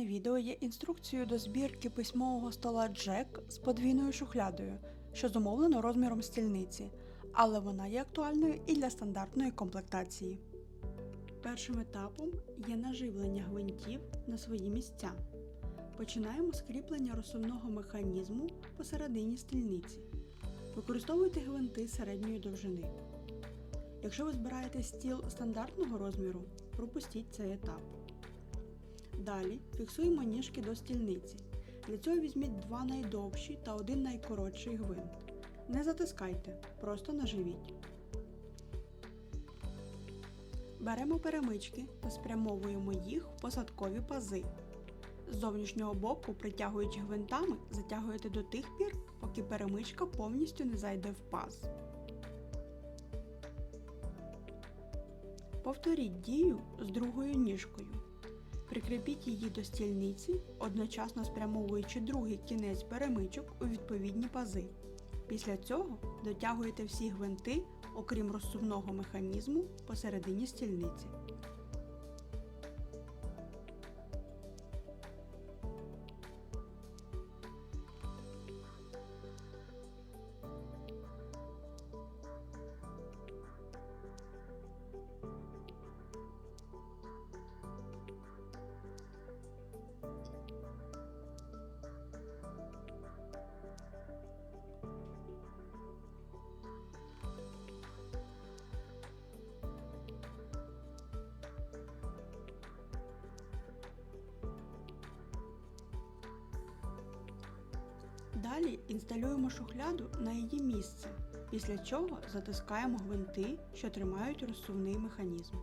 Дане відео є інструкцією до збірки письмового стола Джек з подвійною шухлядою, що зумовлено розміром стільниці, але вона є актуальною і для стандартної комплектації. Першим етапом є наживлення гвинтів на свої місця. Починаємо з кріплення розсувного механізму посередині стільниці. Використовуйте гвинти середньої довжини. Якщо ви збираєте стіл стандартного розміру, пропустіть цей етап. Далі фіксуємо ніжки до стільниці. Для цього візьміть два найдовші та один найкоротший гвинт. Не затискайте, просто наживіть. Беремо перемички та спрямовуємо їх в посадкові пази. З зовнішнього боку, притягуючи гвинтами, затягуєте до тих пір, поки перемичка повністю не зайде в паз. Повторіть дію з другою ніжкою. Прикріпіть її до стільниці, одночасно спрямовуючи другий кінець перемичок у відповідні пази. Після цього дотягуєте всі гвинти, окрім розсувного механізму, посередині стільниці. Далі інсталюємо шухляду на її місце, після чого затискаємо гвинти, що тримають розсувний механізм.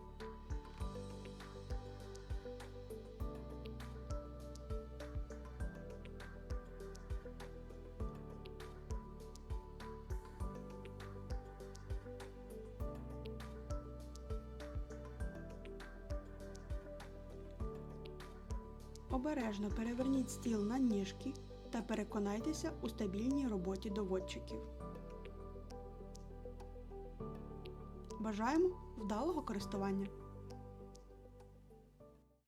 Обережно переверніть стіл на ніжки та переконайтеся у стабільній роботі доводчиків. Бажаємо вдалого користування!